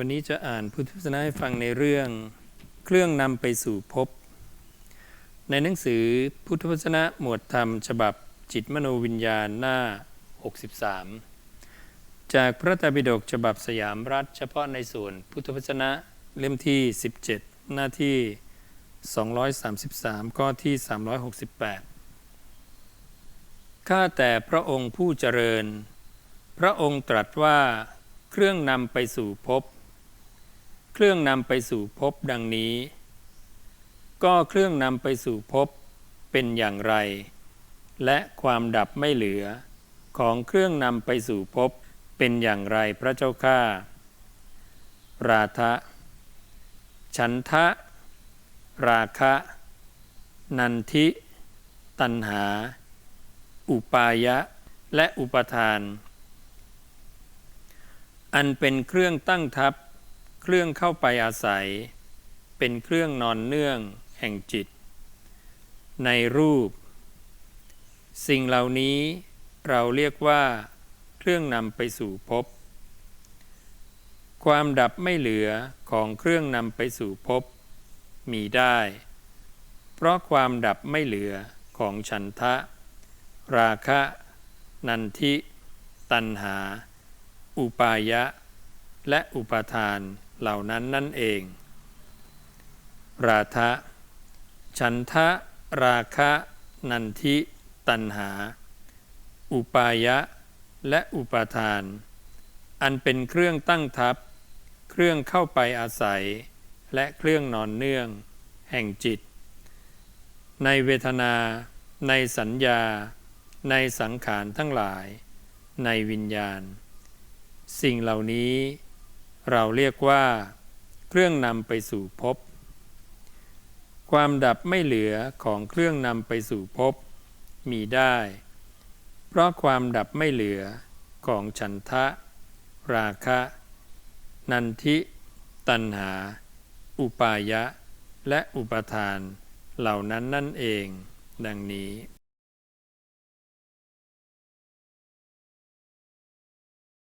วันนี้จะอ่านพุทธพจนะให้ฟังในเรื่องเครื่องนำไปสู่ภพในหนังสือพุทธพจนะหมวดธรรม ฉบับจิตมโนวิญญาณหน้า 63 จากพระตรปิฎกฉบับสยามรัฐ เฉพาะในส่วนพุทธพจนะเล่มที่ 17 หน้าที่ 233 ข้อที่ 368 ข้าแต่พระองค์ผู้เจริญ พระองค์ตรัสว่าเครื่องนำไปสู่ภพ เครื่องนำไปสู่ภพดังนี้ ก็เครื่องนำไปสู่ภพเป็นอย่างไร และความดับไม่เหลือ ของเครื่องนำไปสู่ภพเป็นอย่างไรพระเจ้าข้าราทะ ฉันทะ ราคะ นันทิ ตัณหา อุปายะ และอุปทาน อันเป็นเครื่องตั้งทับ เครื่องเข้าไปอาศัย เป็นเครื่องนอนเนื่องแห่งจิต ในรูป สิ่งเหล่านี้เราเรียกว่า เครื่องนำไปสู่ภพความดับไม่เหลือของเครื่องนำไปสู่ภพมีได้ เพราะความดับไม่เหลือของฉันทะ ราคะ นันทิ ตัณหา อุปายะ และอุปทาน เหล่านั้นนั่นเอง ราทะ ฉันทะ ราคะ นันทิ ตัณหา อุปายะ และอุปทาน อันเป็นเครื่องตั้งทับ เครื่องเข้าไปอาศัย และเครื่องนอนเนื่อง แห่งจิต ในเวทนา ในสัญญา ในสังขารทั้งหลาย ในวิญญาณ สิ่งเหล่านี้ เราเรียกว่า เครื่องนำไปสู่ภพ ความดับไม่เหลือของเครื่องนำไปสู่ภพมีได้ เพราะความดับไม่เหลือของฉันทะ ราคะ นันทิ ตัณหา อุปายะ และอุปทานเหล่านั้นนั่นเอง ดังนี้